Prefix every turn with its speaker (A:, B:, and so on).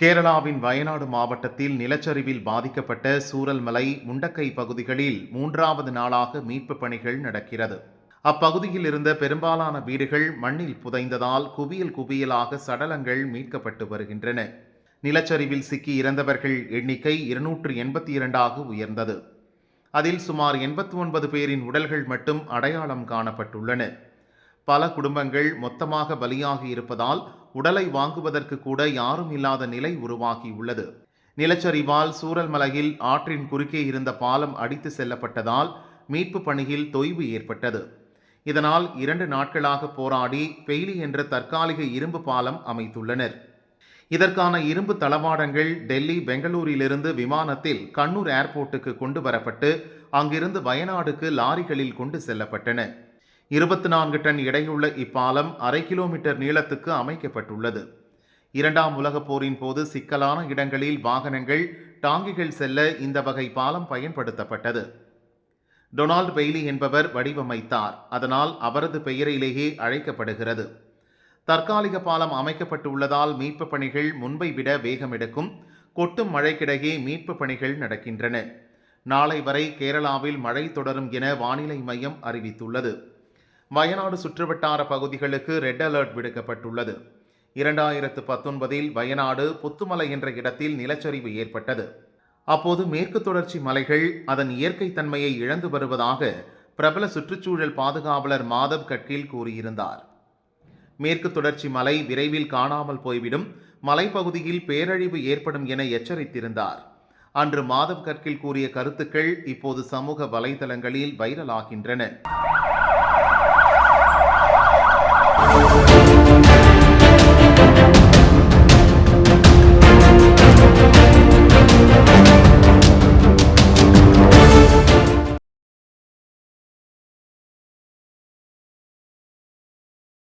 A: கேரளாவின் வயநாடு மாவட்டத்தில் நிலச்சரிவில் பாதிக்கப்பட்ட சூரல்மலை முண்டக்கை பகுதிகளில் மூன்றாவது நாளாக மீட்பு பணிகள் நடக்கிறது. அப்பகுதியில் இருந்த பெரும்பாலான வீடுகள் மண்ணில் புதைந்ததால் குவியல் குவியலாக சடலங்கள் மீட்கப்பட்டு வருகின்றன. நிலச்சரிவில் சிக்கி இறந்தவர்கள் எண்ணிக்கை இருநூற்று எண்பத்தி இரண்டாக உயர்ந்தது. அதில் சுமார் எண்பத்தி ஒன்பது பேரின் உடல்கள் மட்டும் அடையாளம் காணப்பட்டுள்ளன. பல குடும்பங்கள் மொத்தமாக பலியாகி இருப்பதால் உடலை வாங்குவதற்கு கூட யாரும் இல்லாத நிலை உருவாகியுள்ளது. நிலச்சரிவால் சூரல்மலையில் ஆற்றின் குறுக்கே இருந்த பாலம் அடித்து செல்லப்பட்டதால் மீட்பு பணியில் தொய்வு ஏற்பட்டது. இதனால் இரண்டு நாட்களாக போராடி பெய்லி என்ற தற்காலிக இரும்பு பாலம் அமைத்துள்ளனர். இதற்கான இரும்பு தளவாடங்கள் டெல்லி பெங்களூரிலிருந்து விமானத்தில் கண்ணூர் ஏர்போர்ட்டுக்கு கொண்டு வரப்பட்டு அங்கிருந்து வயநாடுக்கு லாரிகளில் கொண்டு செல்லப்பட்டன. இருபத்தி நான்கு டன் எடையுள்ள இப்பாலம் அரை கிலோமீட்டர் நீளத்துக்கு அமைக்கப்பட்டுள்ளது. இரண்டாம் உலகப் போரின் போது சிக்கலான இடங்களில் வாகனங்கள் டாங்கிகள் செல்ல இந்த வகை பாலம் பயன்படுத்தப்பட்டது. டொனால்ட் பெய்லி என்பவர் வடிவமைத்தார். அதனால் அவரது பெயரிலேயே அழைக்கப்படுகிறது. தற்காலிக பாலம் அமைக்கப்பட்டுள்ளதால் மீட்பு பணிகள் முன்பை விட வேகம் எடுக்கும் கொட்டும் மழைக்கிடையே மீட்பு பணிகள் நடக்கின்றன. நாளை வரை கேரளாவில் மழை தொடரும் என வானிலை மையம் அறிவித்துள்ளது. வயநாடு சுற்றுவட்டார பகுதிகளுக்கு ரெட் அலர்ட் விடுக்கப்பட்டுள்ளது. இரண்டாயிரத்து பத்தொன்பதில் வயநாடு புத்துமலை என்ற இடத்தில் நிலச்சரிவு ஏற்பட்டது. அப்போது மேற்கு தொடர்ச்சி மலைகள் அதன் இயற்கை தன்மையை இழந்து வருவதாக பிரபல சுற்றுச்சூழல் பாதுகாவலர் மாதவ் கட்கில் கூறியிருந்தார். மேற்கு தொடர்ச்சி மலை விரைவில் காணாமல் போய்விடும். மலைப்பகுதியில் பேரழிவு ஏற்படும் என எச்சரித்திருந்தார். அன்று மாதவ் கட்கில் கூறிய கருத்துக்கள் இப்போது சமூக வலைதளங்களில் வைரலாகின்றன.